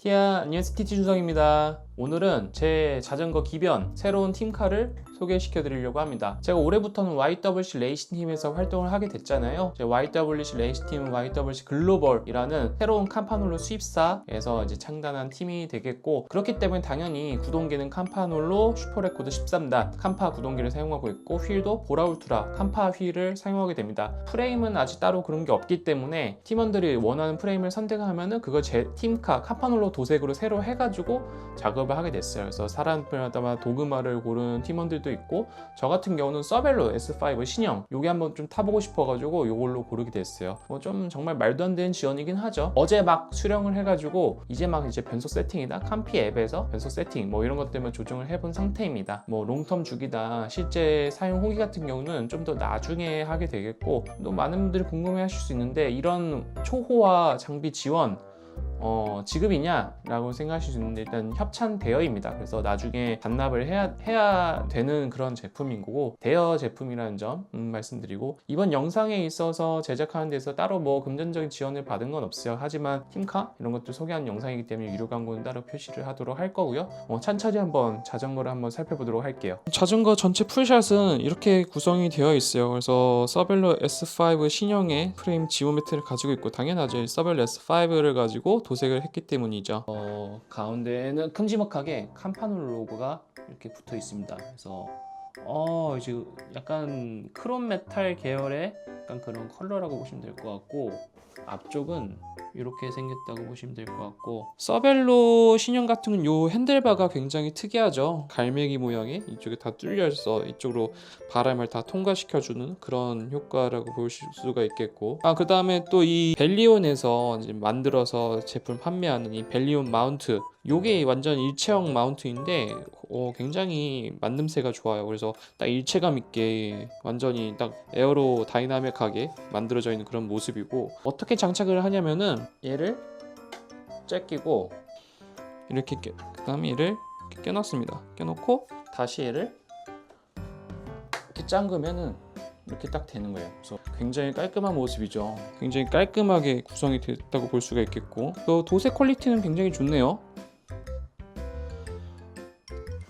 티아 안녕하세요 TT 준성입니다. 오늘은 제 자전거 기변 새로운 팀카를 소개시켜 드리려고 합니다. 제가 올해부터는 YWC 레이싱 팀에서 활동을 하게 됐잖아요. 제 YWC 레이싱 팀은 YWC 글로벌이라는 새로운 캄파놀로 수입사에서 이제 창단한 팀이 되겠고 그렇기 때문에 당연히 구동기는 캄파놀로 슈퍼레코드 13단 캄파 구동기를 사용하고 있고 휠도 보라울트라 캄파 휠을 사용하게 됩니다. 프레임은 아직 따로 그런 게 없기 때문에 팀원들이 원하는 프레임을 선택하면은 그걸 제 팀카 캄파놀로 도색으로 새로 해가지고 작업을 하게 됐어요. 그래서 사람들마다 도그마를 고르는 팀원들도 있고 저 같은 경우는 서벨로 S5 신형 요게 한번 좀 타보고 싶어가지고 요걸로 고르게 됐어요. 뭐 좀 정말 말도 안 되는 지원이긴 하죠. 어제 막 수령을 해가지고 이제 막 이제 변속 세팅이나 캄피 앱에서 변속 세팅 뭐 이런 것 때문에 조정을 해본 상태입니다. 뭐 롱텀 주기다 실제 사용 후기 같은 경우는 좀 더 나중에 하게 되겠고 또 많은 분들이 궁금해 하실 수 있는데 이런 초호화 장비 지원 어, 지급이냐라고 생각하실 수 있는데 일단 협찬 대여입니다. 그래서 나중에 반납을 해야, 해야 되는 그런 제품인 거고 대여 제품이라는 점 음, 말씀드리고 이번 영상에 있어서 제작하는 데서 따로 뭐 금전적인 지원을 받은 건 없어요. 하지만 팀카 이런 것들 소개하는 영상이기 때문에 유료 광고는 따로 표시를 하도록 할 거고요. 어, 찬찬히 한번 자전거를 한번 살펴보도록 할게요. 자전거 전체 풀샷은 이렇게 구성이 되어 있어요. 그래서 서벨로 S5 신형의 프레임 지원 매트를 가지고 있고 당연하죠. 서벨로 S5를 가지고 도색을 했기 때문이죠. 어, 가운데에는 큼지막하게 캄파놀 로고가 이렇게 붙어 있습니다. 그래서 어 이제 약간 크롬 메탈 계열의 약간 그런 컬러라고 보시면 될 것 같고 앞쪽은 이렇게 생겼다고 보시면 될 것 같고 서벨로 신형 같은 건 요 핸들바가 굉장히 특이하죠. 갈매기 모양의 이쪽에 다 뚫려 있어. 이쪽으로 바람을 다 통과시켜주는 그런 효과라고 보실 수가 있겠고. 아 그 다음에 또 이 벨리온에서 만들어서 제품 판매하는 이 벨리온 마운트 요게 완전 일체형 마운트인데 어, 굉장히 만듦새가 좋아요 그래서 딱 일체감 있게 완전히 딱 에어로 다이나믹하게 만들어져 있는 그런 모습이고 어떻게 장착을 하냐면은 얘를 쫙 끼고 이렇게 껴, 그 다음에 얘를 이렇게 껴놨습니다 껴놓고 다시 얘를 이렇게 잠그면은 이렇게 딱 되는 거예요. 그래서 굉장히 깔끔한 모습이죠. 굉장히 깔끔하게 구성이 됐다고 볼 수가 있겠고 또 도색 퀄리티는 굉장히 좋네요.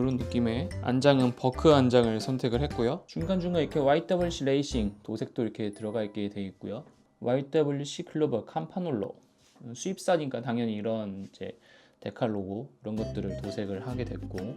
이런 느낌의 안장은 버크 안장을 선택을 했고요. 중간중간 이렇게 YWC 레이싱 도색도 이렇게 들어가 있게 되어 있고요. YWC 글로벌 캄파놀로 수입사니까 당연히 이런 이제 데칼 로고 이런 것들을 도색을 하게 됐고 하,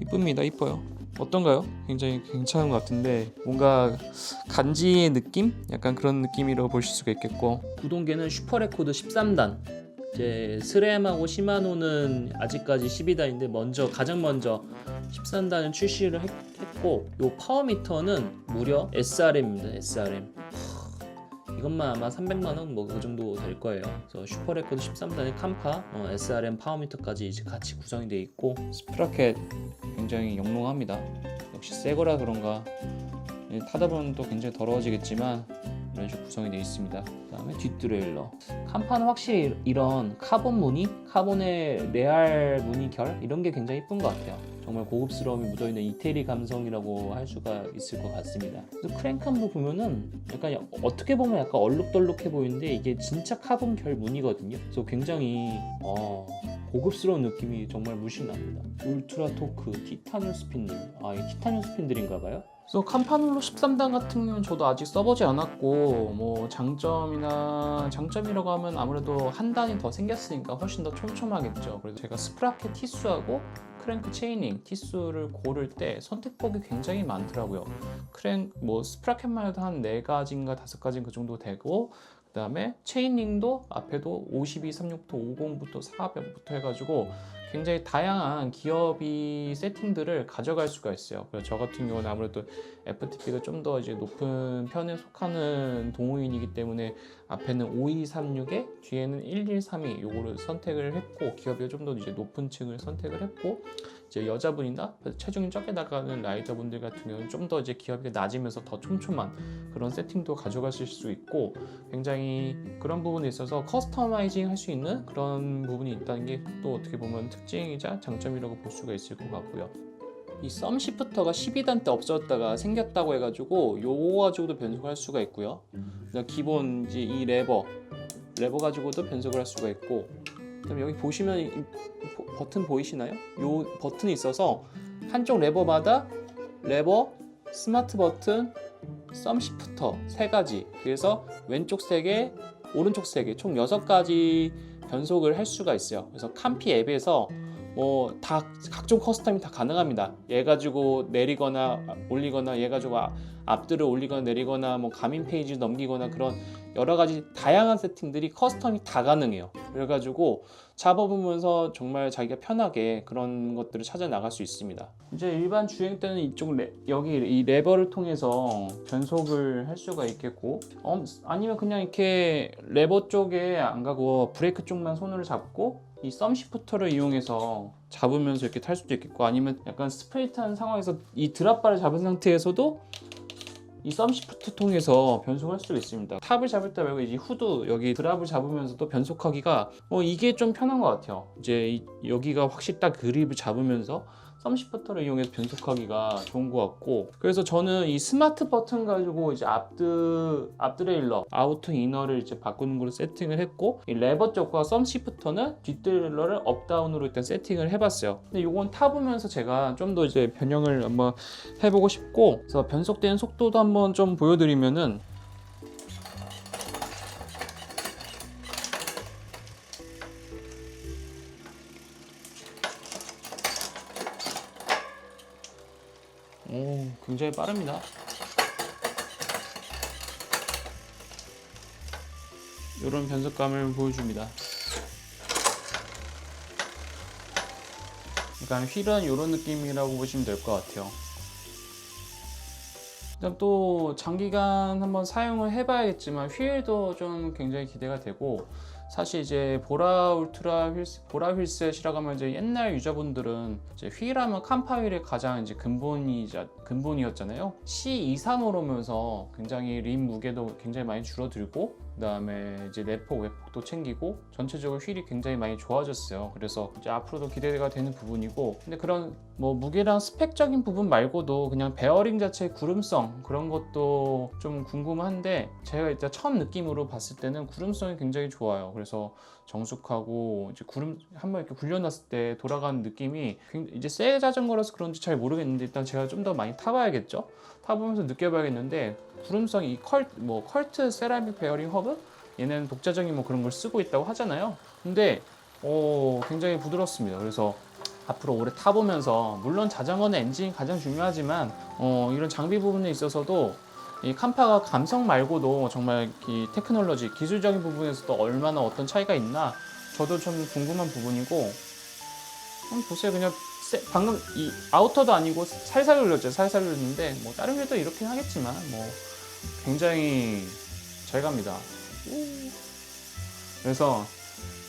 이쁩니다 이뻐요 어떤가요? 굉장히 괜찮은 것 같은데 뭔가 간지의 느낌? 약간 그런 느낌이라고 보실 수가 있겠고 구동계는 슈퍼레코드 13단 이제 스램하고 시마노는 아직까지 12단인데 먼저 가장 먼저 13단을 출시를 했, 고 요 파워미터는 무려 SRM입니다 SRM 이것만 아마 300만 원 뭐 그 정도 될 거예요. 그래서 슈퍼레코드 13단의 캄파, 어, SRM 파워미터까지 이제 같이 구성이 되어 있고 스프라켓 굉장히 영롱합니다. 역시 새 거라 그런가 예, 타다 보면 또 굉장히 더러워지겠지만 이런 식으로 구성이 되어 있습니다. 그 다음에 뒷드레일러. 캄파는 확실히 이런 카본 무늬, 카본의 레알 무늬 결 이런 게 굉장히 이쁜 것 같아요. 정말 고급스러움이 묻어있는 이태리 감성이라고 할 수가 있을 것 같습니다. 크랭크함도 보면은 약간 어떻게 보면 약간 얼룩덜룩해 보이는데 이게 진짜 카본 결 무늬거든요. 그래서 굉장히 어, 고급스러운 느낌이 정말 물씬 납니다. 울트라 토크, 티타늄 스핀들. 아, 이 티타늄 스핀들인가 봐요. 그래서 캄파놀로 13단 같은 경우는 저도 아직 써보지 않았고 뭐 장점이나 장점이라고 하면 아무래도 한 단이 더 생겼으니까 훨씬 더 촘촘하겠죠. 그래서 제가 스프라켓 티수하고 크랭크 체이닝 티수를 고를 때 선택폭이 굉장히 많더라고요. 크랭 뭐 스프라켓만 해도 한네 가지인가 다섯 가지인 그 정도 되고 그 다음에 체이닝도 앞에도 52, 36부터 50부터 400부터 해가지고 굉장히 다양한 기업이 세팅들을 가져갈 수가 있어요. 그래서 저 같은 경우는 아무래도 FTP가 좀 더 이제 높은 편에 속하는 동호인이기 때문에 앞에는 5236에 뒤에는 1132 요거를 선택을 했고 기업이 좀 더 이제 높은 층을 선택을 했고 이제 여자분이나 체중이 적게 나가는 라이더분들 같은 경우는 좀 더 이제 기업이 낮으면서 더 촘촘한 그런 세팅도 가져가실 수 있고 굉장히 그런 부분에 있어서 커스터마이징 할 수 있는 그런 부분이 있다는 게 또 어떻게 보면 특징이자 장점이라고 볼 수가 있을 것 같고요. 이 썸 시프터가 12단 때 없어졌다가 생겼다고 해가지고 요거 가지고도 변속할 수가 있고요. 기본 이제 이 레버 레버 가지고도 변속을 할 수가 있고 그다음 여기 보시면 이 버- 버튼 보이시나요? 요 버튼이 있어서 한쪽 레버마다 레버, 스마트 버튼, 썸 시프터 세 가지. 그래서 왼쪽 세 개, 오른쪽 세 개, 총 여섯 가지 변속을 할 수가 있어요. 그래서 캄피 앱에서 뭐 다 각종 커스텀이 다 가능합니다. 얘 가지고 내리거나 올리거나 얘 가지고 아- 앞들을 올리거나 내리거나 뭐 가민 페이지 넘기거나 그런 여러 가지 다양한 세팅들이 커스텀이 다 가능해요. 그래가지고 잡아보면서 정말 자기가 편하게 그런 것들을 찾아 나갈 수 있습니다. 이제 일반 주행 때는 이쪽 레, 여기 이 레버를 통해서 변속을 할 수가 있겠고, 어, 아니면 그냥 이렇게 레버 쪽에 안 가고 브레이크 쪽만 손으로 잡고 이 썸 시프터를 이용해서 잡으면서 이렇게 탈 수도 있겠고, 아니면 약간 스프레이트한 상황에서 이 드랍바를 잡은 상태에서도 이 썸 시프트 통해서 변속할 수도 있습니다. 탑을 잡을 때 말고 이 후드 여기 드랍을 잡으면서도 변속하기가 어 이게 좀 편한 것 같아요. 이제 이- 여기가 확실히 딱 그립을 잡으면서 썸 시프터를 이용해서 변속하기가 좋은 것 같고 그래서 저는 이 스마트 버튼 가지고 이제 앞드 앞드레일러 아우터 이너를 이제 바꾸는 걸로 세팅을 했고 이 레버 쪽과 썸 시프터는 뒷드레일러를 업다운으로 일단 세팅을 해봤어요. 근데 이건 타보면서 제가 좀 더 이제 변형을 한번 해보고 싶고 그래서 변속되는 속도도 한번 좀 보여드리면은 굉장히 빠릅니다. 이런 변속감을 보여줍니다. 약간 휠은 이런 느낌이라고 보시면 될 것 같아요. 그다음 또 장기간 한번 사용을 해봐야겠지만 휠도 좀 굉장히 기대가 되고 사실 이제 보라 울트라 휠 보라 휠셋이라고 하면 이제 옛날 유저분들은 이제 휠하면 캄파 휠의 가장 이제 근본이자 근본이었잖아요. C23으로 오면서 굉장히 림 무게도 굉장히 많이 줄어들고 그 다음에 이제 내폭 외폭도 챙기고 전체적으로 휠이 굉장히 많이 좋아졌어요. 그래서 이제 앞으로도 기대가 되는 부분이고 근데 그런 뭐 무게랑 스펙적인 부분 말고도 그냥 베어링 자체의 구름성 그런 것도 좀 궁금한데 제가 일단 첫 느낌으로 봤을 때는 구름성이 굉장히 좋아요. 그래서 정숙하고 이제 구름 한 번 이렇게 굴려놨을 때 돌아가는 느낌이 이제 새 자전거라서 그런지 잘 모르겠는데 일단 제가 좀 더 많이 타봐야겠죠. 타보면서 느껴봐야겠는데 구름성 이 컬 뭐 컬트 세라믹 베어링 허브 얘는 독자적인 뭐 그런 걸 쓰고 있다고 하잖아요. 근데 어 굉장히 부드럽습니다. 그래서 앞으로 오래 타보면서 물론 자전거는 엔진이 가장 중요하지만 어, 이런 장비 부분에 있어서도 이 캄파가 감성 말고도 정말 이 테크놀로지 기술적인 부분에서도 얼마나 어떤 차이가 있나 저도 좀 궁금한 부분이고 한번 보세요 그냥 세- 방금 이 아우터도 아니고 살살 눌렸죠 살살 눌렸는데 뭐 다른 게도 이렇긴 하겠지만 뭐 굉장히 잘 갑니다 우. 그래서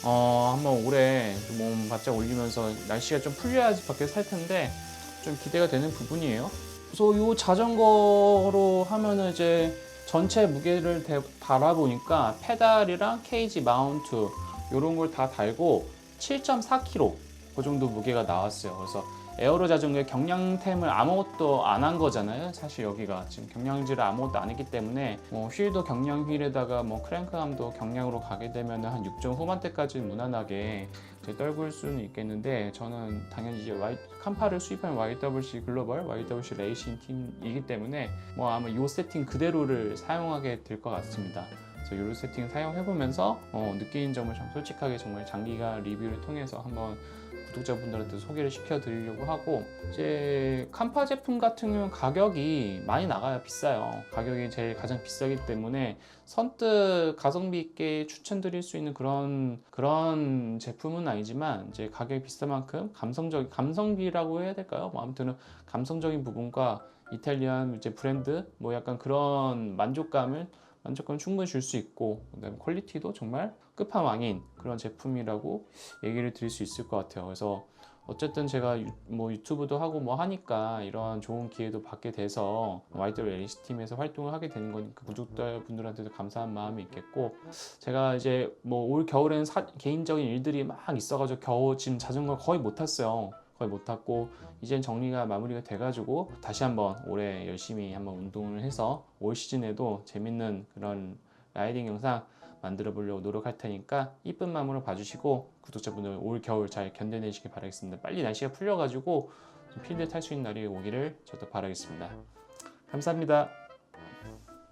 어, 한번 올해 몸 바짝 올리면서 날씨가 좀 풀려야지 밖에 살 텐데 좀 기대가 되는 부분이에요. 그래서 이 자전거로 하면은 이제 전체 무게를 대- 달아보니까 페달이랑 케이지 마운트 이런 걸 다 달고 7.4kg 그 정도 무게가 나왔어요. 그래서 에어로 자전거의 경량템을 아무것도 안 한 거잖아요. 사실 여기가 지금 경량질을 아무것도 안 했기 때문에 뭐 휠도 경량 휠에다가 뭐 크랭크함도 경량으로 가게 되면 한 6점 후반대까지 무난하게 떨굴 수는 있겠는데 저는 당연히 이제 Y, 캄파를 수입한 YWC 글로벌, YWC 레이싱 팀이기 때문에 뭐 아마 이 세팅 그대로를 사용하게 될 것 같습니다. 그래서 이 세팅 사용해보면서 어, 느끼는 점을 좀 솔직하게 정말 장기간 리뷰를 통해서 한번 구독자분들한테 소개를 시켜드리려고 하고 이제 캄파 제품 같은 경우는 가격이 많이 나가요 비싸요. 가격이 제일 가장 비싸기 때문에 선뜻 가성비 있게 추천드릴 수 있는 그런 그런 제품은 아니지만 이제 가격이 비싼 만큼 감성적 감성비라고 해야 될까요? 뭐 아무튼 감성적인 부분과 이탈리안 이제 브랜드 뭐 약간 그런 만족감을 만족감 충분히 줄 수 있고 그다음에 퀄리티도 정말 끝판왕인 그런 제품이라고 얘기를 드릴 수 있을 것 같아요. 그래서 어쨌든 제가 유, 뭐 유튜브도 하고 뭐 하니까 이런 좋은 기회도 받게 돼서 YW LC 팀에서 활동을 하게 되는 거니까 구독자 분들한테도 감사한 마음이 있겠고 제가 이제 뭐 올 겨울에는 사- 개인적인 일들이 막 있어가지고 겨우 지금 자전거 거의 못 탔어요. 거의 못 탔고 이젠 정리가 마무리가 돼가지고 다시 한번 올해 열심히 한번 운동을 해서 올 시즌에도 재밌는 그런 라이딩 영상 만들어 보려고 노력할 테니까 이쁜 마음으로 봐주시고 구독자분들 올 겨울 잘 견뎌내시길 바라겠습니다. 빨리 날씨가 풀려가지고 좀 필드 탈 수 있는 날이 오기를 저도 바라겠습니다. 감사합니다.